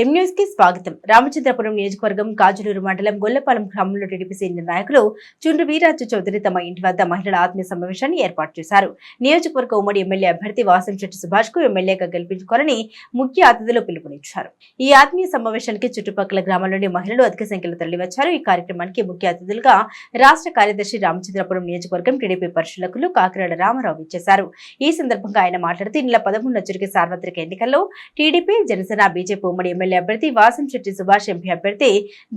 ఎం కి స్వాగతం. రామచంద్రపురం నియోజకవర్గం కాజులూరు మండలం గొల్లపాలెం గ్రామంలో టీడీపీ సీనియర్ నాయకులు చుండ్రు వీరాజు చౌదరి తమ ఇంటి వద్ద మహిళల ఆత్మీయ సమావేశాన్ని ఏర్పాటు చేశారు. నియోజకవర్గ ఉమ్మడి ఎమ్మెల్యే అభ్యర్థి వాసంశెట్టి సుభాష్కు ఎమ్మెల్యేగా గెలిపించుకోవాలని ముఖ్య అతిథులు పిలుపునిచ్చారు. ఈ ఆత్మీయ సమావేశానికి చుట్టుపక్కల గ్రామాల్లోని మహిళలు అధిక సంఖ్యలో తరలివచ్చారు. ఈ కార్యక్రమానికి ముఖ్య అతిథులుగా రాష్ట్ర కార్యదర్శి రామచంద్రపురం నియోజకవర్గం టీడీపీ పరిశీలకులు కాకినాడ రామారావు ఇచ్చేశారు ఈ సందర్భంగా ఆయన మాట్లాడుతూ ఈ నెల పదమూడున జరిగే సార్వత్రిక ఎన్నికల్లో టీడీపీ జనసేన బీజేపీ ఉమ్మడి ఎమ్మెల్యే ఎమ్మెల్యే అభ్యర్థి వాసంశెట్టి సుభాష్ ఎంపీ అభ్యర్థి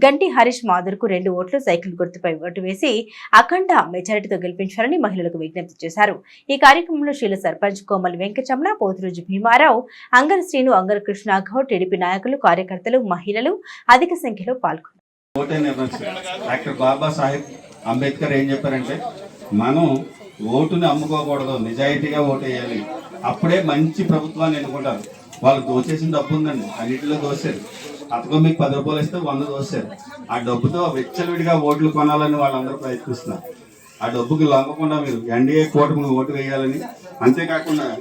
గంటి హరీష్ మాధుర్కు రెండు ఓట్లు సైకిల్ గుర్తుపై ఓటు వేసి అఖండ మెజారిటీతో గెలిపించాలని మహిళలకు విజ్ఞప్తి చేశారు. ఈ కార్యక్రమంలో శీల సర్పంచ్ కోమల్ వెంకటరమణ పోతురోజు భీమారావు అంగర శ్రీను అంగర కృష్ణ గౌడ్ టీడీపీ నాయకులు కార్యకర్తలు మహిళలు అధిక సంఖ్యలో పాల్గొన్నారు. అంబేద్కర్ ఏం చెప్పారంటే మనం ఓటుని అమ్ముకోకూడదు నిజాయితీగా ఓటు వేయాలి. అప్పుడే మంచి ప్రభుత్వాన్ని ఎన్నుకుంటారు. వాళ్ళు దోచేసిన డబ్బు ఉందండి. అన్నింటిలో దోశారు. అతగా మీకు పది రూపాయలు ఇస్తే వంద దోశారు. ఆ డబ్బుతో వెచ్చలవిడిగా ఓట్లు కొనాలని వాళ్ళందరూ ప్రయత్నిస్తున్నారు. ఆ డబ్బుకి లొంగకుండా మీరు ఎన్డీఏ కూటమికి ఓటు వేయాలని అంతేకాకుండా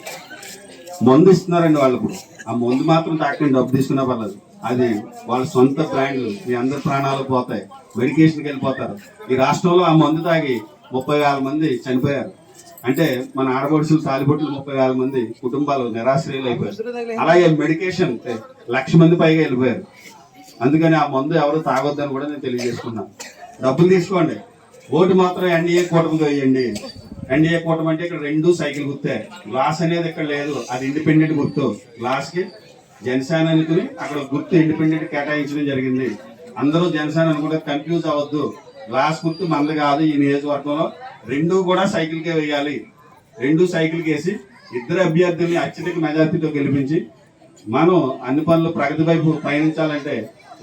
మందు ఇస్తున్నారండి వాళ్ళకు ఆ మందు మాత్రం తాకండి డబ్బు తీసుకున్నా పర్లేదు. అది వాళ్ళ సొంత బ్రాండ్లు మీ అందరి ప్రాణాలు పోతాయి. మెడికేషన్కి వెళ్ళిపోతారు. ఈ రాష్ట్రంలో ఆ మందు తాగి ముప్పై వేల మంది చనిపోయారు. అంటే మన ఆడపడుచులు తాలిబొట్లు ముప్పై వేల మంది కుటుంబాలు నిరాశ్రయులు అయిపోయారు. అలాగే మెడికేషన్ లక్ష మంది పైగా వెళ్ళిపోయారు. అందుకని ఆ మందు ఎవరు తాగొద్దని కూడా నేను తెలియజేసుకున్నాను డబ్బులు తీసుకోండి. ఓటు మాత్రం ఎన్డీఏ కూటమికి వేయండి. ఎన్డీఏ కూటమి అంటే ఇక్కడ రెండు సైకిల్ గుర్తే. గ్లాస్ అనేది ఇక్కడ లేదు. అది ఇండిపెండెంట్ గుర్తు. గ్లాస్కి జనసేన అనుకుని అక్కడ గుర్తు ఇండిపెండెంట్ కేటాయించడం జరిగింది. అందరూ జనసేన అనుకుంటే కన్ఫ్యూజ్ అవ్వద్దు. గ్లాస్ గుర్తు మంది కాదు ఈ నియోజకవర్గంలో. రెండు కూడా సైకిల్కే వేయాలి. రెండు సైకిల్ కేసి ఇద్దరు అభ్యర్థుల్ని అత్యధిక మెజార్టీతో గెలిపించి మనం అన్ని పనులు ప్రగతి వైపు పయనించాలంటే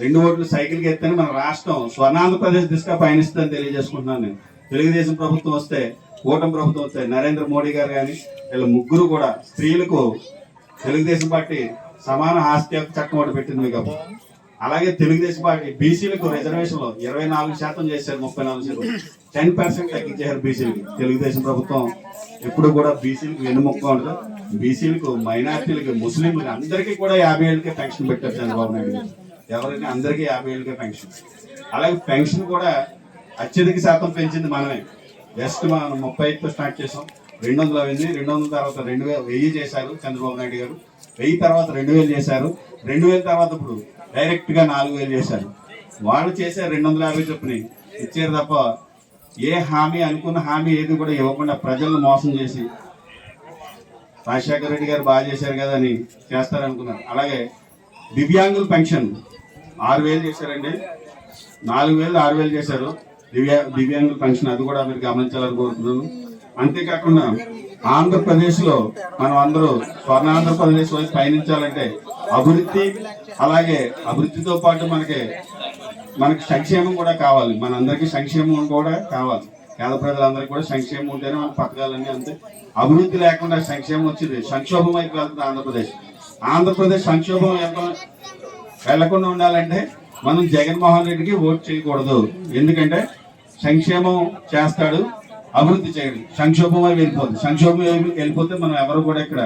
రెండు ఓట్లు సైకిల్కి ఎత్తని మన రాష్ట్రం స్వర్ణాంధ్రప్రదేశ్ దిశగా పయనిస్తుందని తెలియజేసుకుంటున్నాను నేను. తెలుగుదేశం ప్రభుత్వం వస్తే కూటమి ప్రభుత్వం వస్తే నరేంద్ర మోడీ గారు కానీ వీళ్ళ ముగ్గురు కూడా స్త్రీలకు తెలుగుదేశం పార్టీ సమాన ఆస్తి యొక్క చట్టం ఒకటి పెట్టింది మీకు. అలాగే తెలుగుదేశం పార్టీ బీసీలకు రిజర్వేషన్లో ఇరవై నాలుగు శాతం చేశారు ముప్పై నాలుగు శాతం. టెన్ పర్సెంట్ తగ్గించారు బీసీలకి. తెలుగుదేశం ప్రభుత్వం ఎప్పుడు కూడా బీసీలకు వెన్నుముక్క ఉండదు. బీసీలకు మైనార్టీలకు ముస్లింలకు అందరికీ కూడా యాభై ఏళ్ళకే పెన్షన్ పెట్టారు చంద్రబాబు నాయుడు గారు. ఎవరైనా అందరికీ యాభై ఏళ్ళకే పెన్షన్. అలాగే పెన్షన్ కూడా అత్యధిక శాతం పెంచింది మనమే. జస్ట్ మనం ముప్పై ఐదుతో స్టార్ట్ చేసాం రెండు వందలు అయింది. రెండు వందల తర్వాత రెండు వేల వెయ్యి చేశారు చంద్రబాబు నాయుడు గారు. వెయ్యి తర్వాత రెండు వేలు చేశారు. రెండు వేల తర్వాత ఇప్పుడు డైరెక్ట్గా నాలుగు వేలు చేశారు. వాళ్ళు చేసే రెండు వందల యాభై చొప్పున ఇచ్చారు తప్ప ఏ హామీ అనుకున్న హామీ ఏది కూడా ఇవ్వకుండా ప్రజలను మోసం చేసి రాజశేఖర రెడ్డి గారు బాగా చేశారు కదా అని చేస్తారనుకున్నారు. అలాగే దివ్యాంగుల పెన్షన్ ఆరు వేలు చేశారండి. నాలుగు వేలు ఆరు వేలు చేశారు. దివ్యా దివ్యాంగుల పెన్షన్ అది కూడా మీరు గమనించాలని కోరుతున్నాను అంతేకాకుండా ఆంధ్రప్రదేశ్లో మనం అందరూ స్వర్ణ ఆంధ్రప్రదేశ్ వైపు పయనించాలంటే అభివృద్ధి అలాగే అభివృద్ధితో పాటు మనకి మనకి సంక్షేమం కూడా కావాలి. మనందరికీ సంక్షేమం కూడా కావాలి. పేద ప్రజలందరికీ కూడా సంక్షేమం ఉంటేనే మన పథకాలన్నీ అంతే. అభివృద్ధి లేకుండా సంక్షేమం వచ్చింది. సంక్షోభం వైపు వెళ్తుంది ఆంధ్రప్రదేశ్. ఆంధ్రప్రదేశ్ సంక్షోభం వెళ్ళకుండా ఉండాలంటే మనం జగన్మోహన్ రెడ్డికి ఓట్ చేయకూడదు. ఎందుకంటే సంక్షేమం చేస్తాడు. అభివృద్ధి చేయండి. సంక్షోభం అవి వెళ్ళిపోతుంది సంక్షోభం వెళ్ళిపోతే మనం ఎవరు కూడా ఇక్కడ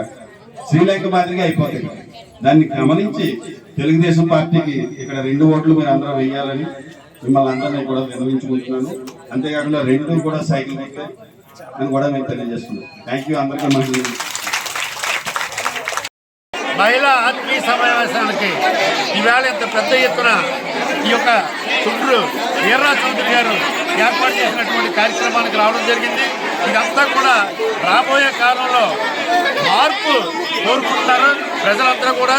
శ్రీలంక మాదిరిగా అయిపోతుంది దాన్ని గమనించి తెలుగుదేశం పార్టీకి ఇక్కడ రెండు ఓట్లు మీరు అందరూ వేయాలని మిమ్మల్ని అందరినీ కూడా విన్నవించుకుంటున్నాను. అంతేకాకుండా రెండు కూడా సైకిల్ అయితే అని కూడా మేము తెలియజేస్తున్నాం థ్యాంక్ యూ అందరికీ మంచి మహిళా ఆత్మీయ సమావేశానికి ఈవేళ ఇంత పెద్ద ఎత్తున ఈ యొక్క చుండ్రు వీర్రా చౌదరి గారు ఏర్పాటు చేసినటువంటి కార్యక్రమానికి రావడం జరిగింది. ఇదంతా కూడా రాబోయే కాలంలో మార్పు కోరుకుంటున్నారు. ప్రజలందరూ కూడా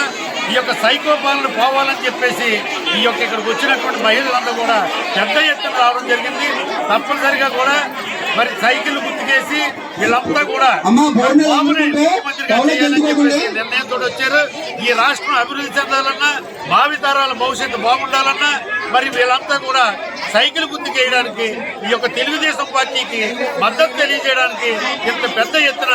ఈ యొక్క సైకో పాలన పోవాలని చెప్పేసి ఈ యొక్క ఇక్కడికి వచ్చినటువంటి మహిళలందరూ కూడా పెద్ద ఎత్తున రావడం జరిగింది. తప్పనిసరిగా కూడా మరి సైకిల్ గుర్తుకేసి వీళ్ళంతా కూడా నిర్ణయంతో వచ్చారు. ఈ రాష్ట్రం అభివృద్ధి చెందాలన్నా భావితరాల భవిష్యత్తు బాగుండాలన్నా మరి వీళ్ళంతా కూడా సైకిల్ గుర్తుకు వేయడానికి ఈ యొక్క తెలుగుదేశం పార్టీకి మద్దతు తెలియజేయడానికి ఇంత పెద్ద ఎత్తున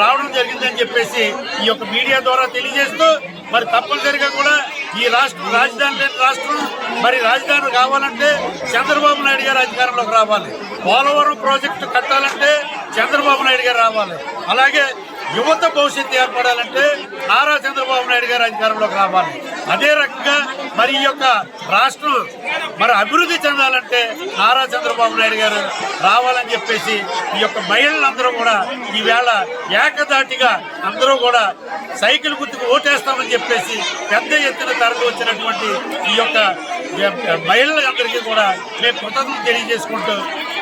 రావడం జరిగిందని చెప్పేసి ఈ యొక్క మీడియా ద్వారా తెలియజేస్తూ మరి తప్పనిసరిగా కూడా ఈ రాష్ట్ర రాజధాని లేని రాష్ట్రం మరి రాజధాని కావాలంటే చంద్రబాబు నాయుడు గారు అధికారంలోకి రావాలి. పోలవరం ప్రాజెక్టు కట్టాలంటే చంద్రబాబు నాయుడు గారు రావాలి. అలాగే యువత భవిష్యత్తు ఏర్పడాలంటే నారా చంద్రబాబు నాయుడు గారు అధికారంలోకి రావాలి. అదే రకంగా మరి ఈ యొక్క రాష్ట్రం మరి అభివృద్ధి చెందాలంటే నారా చంద్రబాబు నాయుడు గారు రావాలని చెప్పేసి ఈ యొక్క మహిళలందరూ కూడా ఈవేళ ఏకదాటిగా అందరూ కూడా సైకిల్ గుర్తుకు ఓటేస్తామని చెప్పేసి పెద్ద ఎత్తున తరలి వచ్చినటువంటి ఈ యొక్క మహిళలందరికీ కూడా మేము కృతజ్ఞతలు తెలియజేసుకుంటూ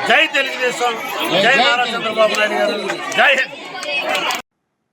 జై తెలుగుదేశం జై నారా చంద్రబాబు నాయుడు గారు. జై హింద్.